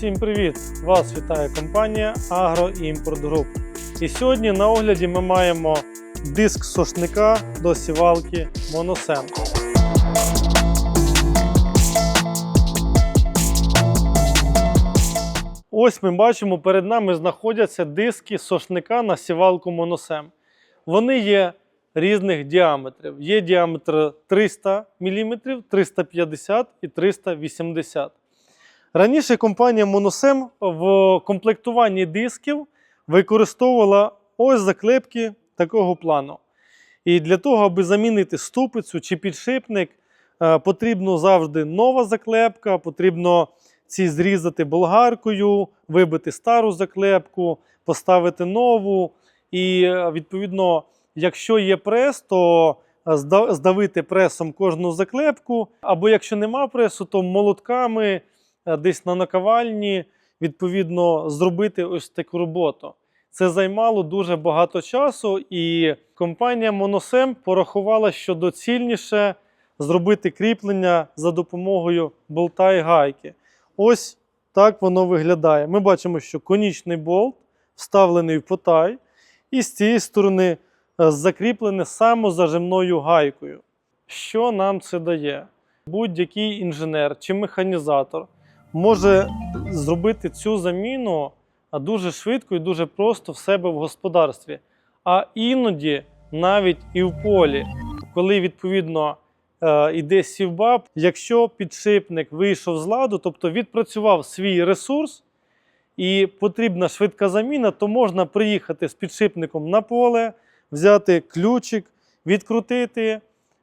Всім привіт! Вас вітає компанія Агроімпорт Груп. І сьогодні на огляді ми маємо диск сошника до сівалки Моносем. Ось ми бачимо, перед нами знаходяться диски сошника на сівалку Моносем. Вони є різних діаметрів. Є діаметр 300 мм, 350 і 380 Раніше компанія Monosem в комплектуванні дисків використовувала ось заклепки такого плану. І для того, аби замінити ступицю чи підшипник, е, потрібно завжди нова заклепка, потрібно ці зрізати болгаркою, вибити стару заклепку, поставити нову. І е, відповідно, якщо є прес, то е, здавити пресом кожну заклепку. Або якщо нема пресу, то молотками десь на наковальні, відповідно, зробити ось таку роботу. Це займало дуже багато часу, і компанія Monosem порахувала, що доцільніше зробити кріплення за допомогою болта і гайки. Ось так воно виглядає. Ми бачимо, що конічний болт вставлений в потай, і з цієї сторони е, закріплене самозажимною гайкою. Що нам це дає? Будь-який інженер чи механізатор може зробити цю заміну дуже швидко і дуже просто в себе в господарстві. А іноді навіть і в полі, коли відповідно е, йде сівба, якщо підшипник вийшов з ладу, тобто відпрацював свій ресурс і потрібна швидка заміна, то можна приїхати з підшипником на поле, взяти ключик, відкрутити,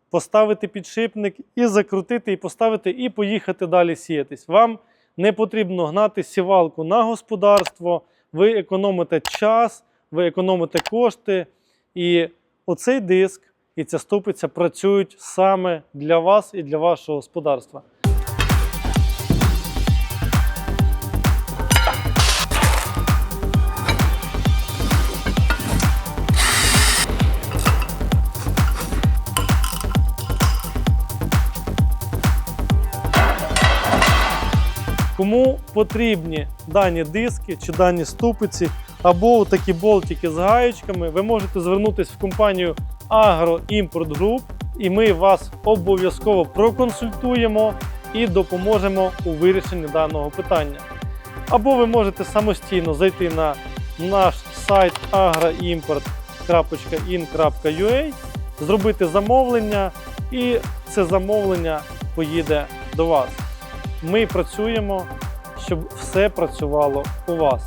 поставити підшипник і закрутити, і поставити, і поїхати далі сіятись. Вам не потрібно гнати сівалку на господарство, ви економите час, ви економите кошти. І оцей диск і ця ступиця працюють саме для вас і для вашого господарства. Кому потрібні дані диски чи дані ступиці, або такі болтики з гаєчками, ви можете звернутися в компанію Агроімпорт Груп, і ми вас обов'язково проконсультуємо і допоможемо у вирішенні даного питання. Або ви можете самостійно зайти на наш сайт agroimport.in.ua, зробити замовлення, і це замовлення поїде до вас. Ми працюємо, щоб все працювало у вас.